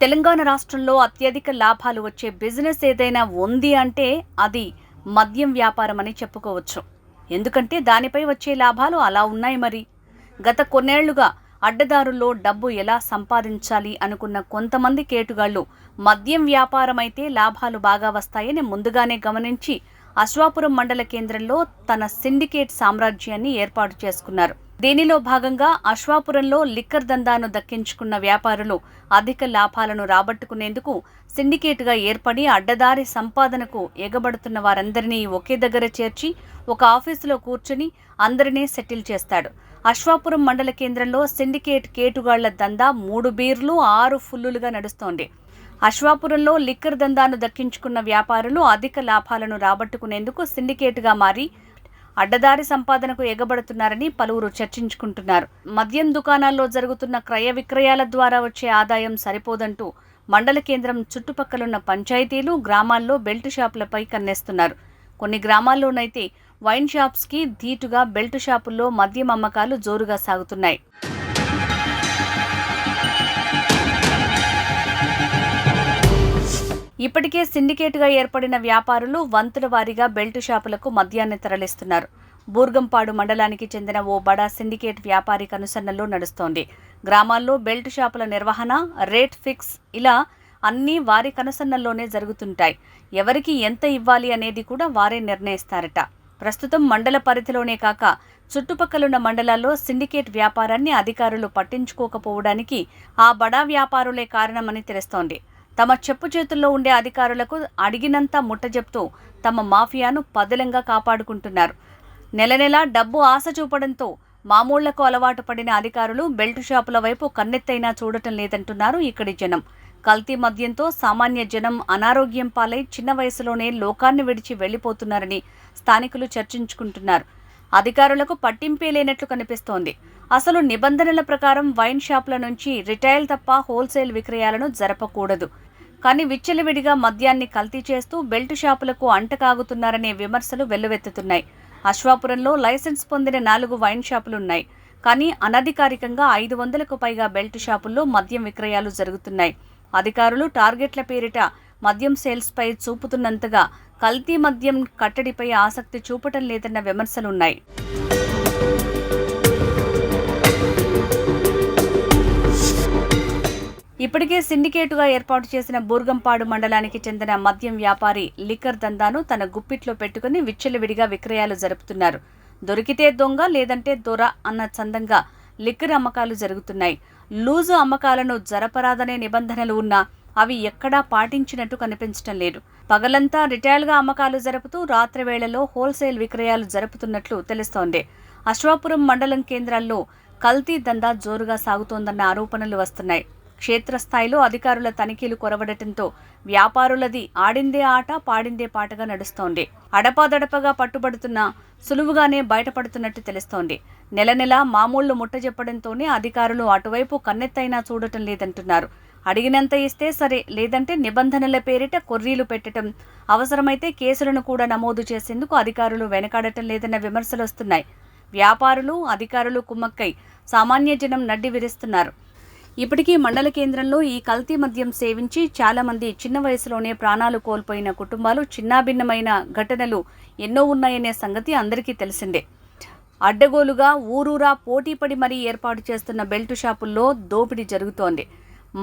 తెలంగాణ రాష్ట్రంలో అత్యధిక లాభాలు వచ్చే బిజినెస్ ఏదైనా ఉంది అంటే అది మద్యం వ్యాపారం అని చెప్పుకోవచ్చు. ఎందుకంటే దానిపై వచ్చే లాభాలు అలా ఉన్నాయి మరి. గత కొన్నేళ్ళుగా అడ్డదారుల్లో డబ్బు ఎలా సంపాదించాలి అనుకున్న కొంతమంది కేటుగాళ్ళు మద్యం వ్యాపారం అయితే లాభాలు బాగా వస్తాయని ముందుగానే గమనించి అశ్వాపురం మండల కేంద్రంలో తన సిండికేట్ సామ్రాజ్యాన్ని ఏర్పాటు చేసుకున్నారు. దీనిలో భాగంగా అశ్వాపురంలో లిక్కర్ దందాను దక్కించుకున్న వ్యాపారులు అధిక లాభాలను రాబట్టుకునేందుకు సిండికేట్గా ఏర్పడి అడ్డదారి సంపాదనకు ఎగబడుతున్న వారందరినీ ఒకే దగ్గర చేర్చి ఒక ఆఫీసులో కూర్చుని అందరినీ సెటిల్ చేస్తాడు. అశ్వాపురం మండల కేంద్రంలో సిండికేట్ కేటుగాళ్ళ దందా మూడు బీర్లు ఆరు ఫుల్లులుగా నడుస్తోంది. అశ్వాపురంలో లిక్కర్ దందాను దక్కించుకున్న వ్యాపారులు అధిక లాభాలను రాబట్టుకునేందుకు సిండికేట్గా మారి అడ్డదారి సంపాదనకు ఎగబడుతున్నారని పలువురు చర్చించుకుంటున్నారు. మద్యం దుకాణాల్లో జరుగుతున్న క్రయ విక్రయాల ద్వారా వచ్చే ఆదాయం సరిపోదంటూ మండల కేంద్రం చుట్టుపక్కలున్న పంచాయతీలు గ్రామాల్లో బెల్ట్ షాపులపై కన్నేస్తున్నారు. కొన్ని గ్రామాల్లోనైతే వైన్ షాప్స్కి ధీటుగా బెల్ట్ షాపుల్లో మద్యం అమ్మకాలు జోరుగా సాగుతున్నాయి. ఇప్పటికే సిండికేట్గా ఏర్పడిన వ్యాపారులు వంతుల వారీగా బెల్ట్ షాపులకు మద్యాన్ని తరలిస్తున్నారు. బూర్గంపాడు మండలానికి చెందిన ఓ బడా సిండికేట్ వ్యాపారి కనుసన్నల్లో నడుస్తోంది. గ్రామాల్లో బెల్ట్ షాపుల నిర్వహణ రేట్ ఫిక్స్ ఇలా అన్నీ వారి కనుసన్నల్లోనే జరుగుతుంటాయి. ఎవరికి ఎంత ఇవ్వాలి అనేది కూడా వారే నిర్ణయిస్తారట. ప్రస్తుతం మండల పరిధిలోనే కాక చుట్టుపక్కలున్న మండలాల్లో సిండికేట్ వ్యాపారాన్ని అధికారులు పట్టించుకోకపోవడానికి ఆ బడా వ్యాపారులే కారణమని తెలుస్తోంది. తమ చెప్పు చేతుల్లో ఉండే అధికారులకు అడిగినంత ముట్టజెప్తూ తమ మాఫియాను పదిలంగా కాపాడుకుంటున్నారు. నెల నెలా డబ్బు ఆశ చూపడంతో మామూళ్ళకు అలవాటు పడిన అధికారులు బెల్ట్ షాపుల వైపు కన్నెత్తైనా చూడటం లేదంటున్నారు ఇక్కడి జనం. కల్తీ మద్యంతో సామాన్య జనం అనారోగ్యం పాలై చిన్న వయసులోనే లోకాన్ని విడిచి వెళ్ళిపోతున్నారని స్థానికులు చర్చించుకుంటున్నారు. అధికారులకు పట్టింపే లేనట్లు కనిపిస్తోంది. అసలు నిబంధనల ప్రకారం వైన్ షాపుల నుంచి రిటైల్ తప్ప హోల్సేల్ విక్రయాలను జరపకూడదు. కానీ విచ్చలవిడిగా మద్యాన్ని కల్తీ చేస్తూ బెల్ట్ షాపులకు అంటకాగుతున్నారనే విమర్శలు వెల్లువెత్తుతున్నాయి. అశ్వాపురంలో లైసెన్స్ పొందిన నాలుగు వైన్ షాపులున్నాయి. కానీ అనధికారికంగా ఐదు వందలకు పైగా బెల్ట్ షాపుల్లో మద్యం విక్రయాలు జరుగుతున్నాయి. అధికారులు టార్గెట్ల పేరిట మద్యం సేల్స్పై చూపుతున్నంతగా కల్తీ మద్యం కట్టడిపై ఆసక్తి చూపటం లేదన్న విమర్శలున్నాయి. ఇప్పటికే సిండికేటుగా ఏర్పాటు చేసిన బూర్గంపాడు మండలానికి చెందిన మద్యం వ్యాపారి లిక్కర్ దందాను తన గుప్పిట్లో పెట్టుకుని విచ్చలవిడిగా విక్రయాలు జరుపుతున్నారు. దొరికితే దొంగ లేదంటే దొర అన్న చందంగా లిక్కర్ అమ్మకాలు జరుగుతున్నాయి. లూజు అమ్మకాలను జరపరాదనే నిబంధనలు ఉన్నా అవి ఎక్కడా పాటించినట్టు కనిపించడం లేదు. పగలంతా రిటైల్గా అమ్మకాలు జరుపుతూ రాత్రి వేళలో హోల్సేల్ విక్రయాలు జరుపుతున్నట్లు తెలుస్తోంది. అశ్వాపురం మండలం కేంద్రాల్లో కల్తీ దందా జోరుగా సాగుతోందన్న ఆరోపణలు వస్తున్నాయి. క్షేత్రస్థాయిలో అధికారుల తనిఖీలు కొరవడటంతో వ్యాపారులది ఆడిందే ఆట పాడిందే పాటగా నడుస్తోంది. అడపాదడపగా పట్టుబడుతున్న సులువుగానే బయటపడుతున్నట్టు తెలుస్తోంది. నెల నెల మామూళ్ళు ముట్టజెప్పడంతోనే అధికారులు అటువైపు కన్నెత్తైనా చూడటం లేదంటున్నారు. అడిగినంత ఇస్తే సరే లేదంటే నిబంధనల పేరిట కొర్రీలు పెట్టడం అవసరమైతే కేసులను కూడా నమోదు చేసేందుకు అధికారులు వెనకాడటం లేదన్న విమర్శలు వస్తున్నాయి వ్యాపారులు అధికారులు కుమ్మక్కై సామాన్య జనం నడ్డి విరుస్తున్నారు ఇప్పటికీ మండల కేంద్రంలో ఈ కల్తీ మద్యం సేవించి చాలామంది చిన్న వయసులోనే ప్రాణాలు కోల్పోయిన కుటుంబాలు చిన్నాభిన్నమైన ఘటనలు ఎన్నో ఉన్నాయనే సంగతి అందరికీ తెలిసిందే. అడ్డగోలుగా ఊరూరా పోటీపడి మరీ ఏర్పాటు చేస్తున్న బెల్ట్ షాపుల్లో దోపిడీ జరుగుతోంది.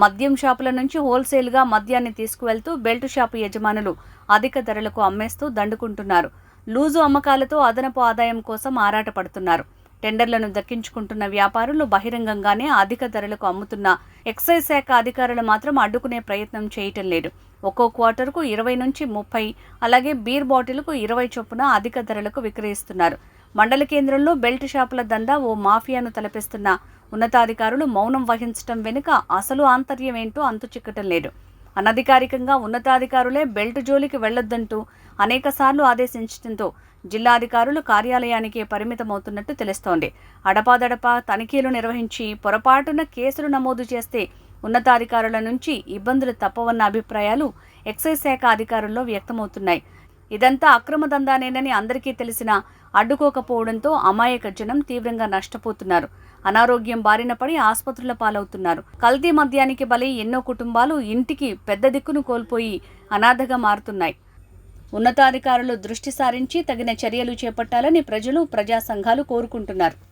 మద్యం షాపుల నుంచి హోల్సేల్గా మద్యాన్ని తీసుకువెళ్తూ బెల్ట్ షాపు యజమానులు అధిక ధరలకు అమ్మేస్తూ దండుకుంటున్నారు. లూజు అమ్మకాలతో అదనపు ఆదాయం కోసం ఆరాటపడుతున్నారు. టెండర్లను దక్కించుకుంటున్న వ్యాపారులు బహిరంగంగానే అధిక ధరలకు అమ్ముతున్న ఎక్సైజ్ శాఖ అధికారులు మాత్రం అడ్డుకునే ప్రయత్నం చేయటం లేదు. ఒక్కో క్వార్టర్కు ఇరవై నుంచి ముప్పై అలాగే బీర్ బాటిల్కు ఇరవై చొప్పున అధిక ధరలకు విక్రయిస్తున్నారు. మండల కేంద్రంలో బెల్ట్ షాపుల దందా ఓ మాఫియాను తలపిస్తున్న ఉన్నతాధికారులు మౌనం వహించడం వెనుక అసలు ఆంతర్యం ఏంటో అంతు చిక్కటం లేదు. అనధికారికంగా ఉన్నతాధికారులే బెల్ట్ జోలికి వెళ్ళొద్దంటూ అనేకసార్లు ఆదేశించడంతో జిల్లాధికారులు కార్యాలయానికే పరిమితమవుతున్నట్టు తెలుస్తోంది. అడపాదడపా తనిఖీలు నిర్వహించి పొరపాటున కేసులు నమోదు చేస్తే ఉన్నతాధికారుల నుంచి ఇబ్బందులు తప్పవన్న అభిప్రాయాలు ఎక్సైజ్ శాఖ అధికారుల్లో వ్యక్తమవుతున్నాయి. ఇదంతా అక్రమ దందానేనని అందరికీ తెలిసినా అడ్డుకోకపోవడంతో అమాయక జనం తీవ్రంగా నష్టపోతున్నారు. అనారోగ్యం బారిన పడి ఆసుపత్రుల పాలవుతున్నారు. కల్తీ మద్యానికి బలి ఎన్నో కుటుంబాలు ఇంటికి పెద్ద దిక్కును కోల్పోయి అనాథగా మారుతున్నాయి. ఉన్నతాధికారులు దృష్టి సారించి తగిన చర్యలు చేపట్టాలని ప్రజలు ప్రజా సంఘాలు కోరుకుంటున్నారు.